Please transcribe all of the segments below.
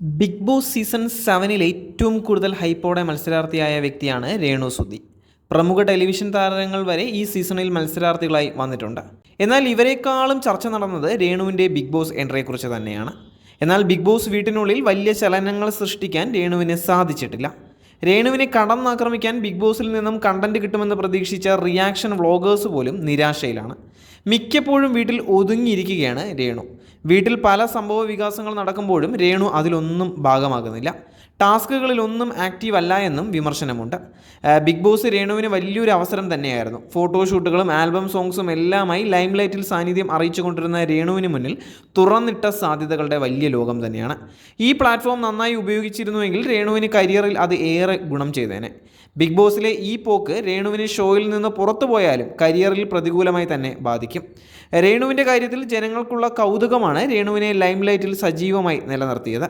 Big boss season സെവനിൽ ഏറ്റവും കൂടുതൽ ഹൈപ്പോടെ മത്സരാർത്ഥിയായ വ്യക്തിയാണ് രേണു സുധി. പ്രമുഖ ടെലിവിഷൻ താരങ്ങൾ വരെ ഈ സീസണിൽ മത്സരാർത്ഥികളായി വന്നിട്ടുണ്ട്. എന്നാൽ ഇവരെക്കാളും ചർച്ച നടന്നത് രേണുവിന്റെ ബിഗ് ബോസ് എൻട്രിയെക്കുറിച്ച് തന്നെയാണ്. എന്നാൽ ബിഗ് ബോസ് വീട്ടിനുള്ളിൽ വലിയ ചലനങ്ങൾ സൃഷ്ടിക്കാൻ രേണുവിന് സാധിച്ചിട്ടില്ല. രേണുവിനെ കടന്നാക്രമിക്കാൻ ബിഗ് ബോസിൽ നിന്നും കണ്ടന്റ് കിട്ടുമെന്ന് പ്രതീക്ഷിച്ച റിയാക്ഷൻ വ്ളോഗേഴ്സ് പോലും നിരാശയിലാണ്. മിക്കപ്പോഴും വീട്ടിൽ ഒതുങ്ങിയിരിക്കുകയാണ് രേണു. വീട്ടിൽ പല സംഭവ വികാസങ്ങൾ നടക്കുമ്പോഴും രേണു അതിലൊന്നും ഭാഗമാകുന്നില്ല. ടാസ്കുകളിലൊന്നും ആക്റ്റീവ് അല്ല എന്നും വിമർശനമുണ്ട്. ബിഗ് ബോസ് രേണുവിന് വലിയൊരു അവസരം തന്നെയായിരുന്നു. ഫോട്ടോഷൂട്ടുകളും ആൽബം സോങ്സും എല്ലാമായി ലൈം ലൈറ്റിൽ സാന്നിധ്യം അറിയിച്ചുകൊണ്ടിരുന്ന രേണുവിന് മുന്നിൽ തുറന്നിട്ട സാധ്യതകളുടെ വലിയ ലോകം തന്നെയാണ്. ഈ പ്ലാറ്റ്ഫോം നന്നായി ഉപയോഗിച്ചിരുന്നുവെങ്കിൽ രേണുവിന് കരിയറിൽ അത് ഏറെ ഗുണം ചെയ്തേനെ. ബിഗ് ബോസിലെ ഈ പോക്ക് രേണുവിന് ഷോയിൽ നിന്ന് പുറത്തു പോയാലും കരിയറിൽ പ്രതികൂലമായി തന്നെ ബാധിക്കും. രേണുവിന്റെ കാര്യത്തിൽ ജനങ്ങൾക്കുള്ള കൗതുകമാണ് രേണുവിനെ ലൈംലൈറ്റിൽ സജീവമായി നിലനിർത്തിയത്.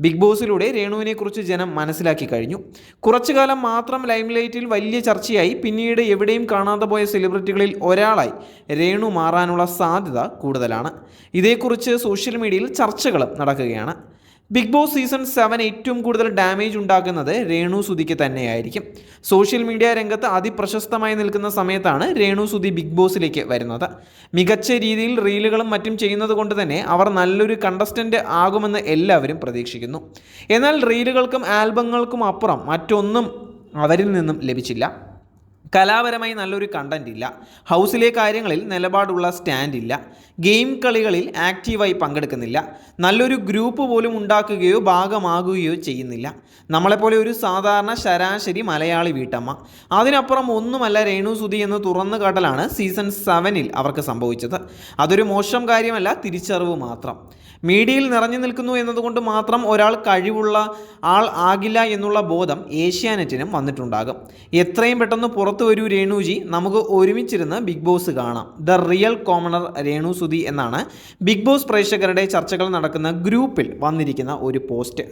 ബിഗ് ബോസിലൂടെ രേണുവിനെക്കുറിച്ച് ജനം മനസ്സിലാക്കി കഴിഞ്ഞു. കുറച്ചു കാലം മാത്രം ലൈംലൈറ്റിൽ വലിയ ചർച്ചയായി. പിന്നീട് എവിടെയും കാണാതെ പോയ സെലിബ്രിറ്റികളിൽ ഒരാളായി. രേണു മാറാനുള്ള സാധ്യത കൂടുതലാണ്. ഇതേക്കുറിച്ച് സോഷ്യൽ മീഡിയയിൽ ചർച്ചകളും നടക്കുകയാണ്. ബിഗ് ബോസ് സീസൺ സെവൻ ഏറ്റവും കൂടുതൽ ഡാമേജ് ഉണ്ടാക്കുന്നത് രേണു സുധിക്ക് തന്നെയായിരിക്കും. സോഷ്യൽ മീഡിയ രംഗത്ത് അതിപ്രശസ്തമായി നിൽക്കുന്ന സമയത്താണ് രേണു സുധി ബിഗ് ബോസിലേക്ക് വരുന്നത്. മികച്ച രീതിയിൽ റീലുകളും മറ്റും ചെയ്യുന്നത് കൊണ്ട് തന്നെ അവർ നല്ലൊരു കണ്ടസ്റ്റന്റ് ആകുമെന്ന് എല്ലാവരും പ്രതീക്ഷിക്കുന്നു. എന്നാൽ റീലുകൾക്കും ആൽബങ്ങൾക്കും അപ്പുറം മറ്റൊന്നും അവരിൽ നിന്നും ലഭിച്ചില്ല. കലാപരമായി നല്ലൊരു കണ്ടന്റ് ഇല്ല. ഹൗസിലെ കാര്യങ്ങളിൽ നിലപാടുള്ള സ്റ്റാൻഡ് ഇല്ല. ഗെയിം കളികളിൽ ആക്റ്റീവായി പങ്കെടുക്കുന്നില്ല. നല്ലൊരു ഗ്രൂപ്പ് പോലും ഉണ്ടാക്കുകയോ ഭാഗമാകുകയോ ചെയ്യുന്നില്ല. നമ്മളെപ്പോലെ ഒരു സാധാരണ ശരാശരി മലയാളി വീട്ടമ്മ. അതിനപ്പുറം ഒന്നുമല്ല രേണു സുധി എന്ന് തുറന്നു കാട്ടലാണ് സീസൺ സെവനിൽ അവർക്ക് സംഭവിച്ചത്. അതൊരു മോശം കാര്യമല്ല തിരിച്ചറിവ് മാത്രം. മീഡിയയിൽ നിറഞ്ഞു നിൽക്കുന്നു എന്നതുകൊണ്ട് മാത്രം ഒരാൾ കഴിവുള്ള ആൾ ആകില്ല എന്നുള്ള ബോധം ഏഷ്യാനെറ്റിനും വന്നിട്ടുണ്ടാകും. എത്രയും പെട്ടെന്ന് പുറത്തു വരൂ രേണുജി നമുക്ക് ഒരുമിച്ചിരുന്ന് ബിഗ് ബോസ് കാണാം. The real commoner Renu Sudhi എന്നാണ് ബിഗ് ബോസ് പ്രേക്ഷകരുടെ ചർച്ചകൾ നടക്കുന്ന ഗ്രൂപ്പിൽ വന്നിരിക്കുന്ന ഒരു പോസ്റ്റ്.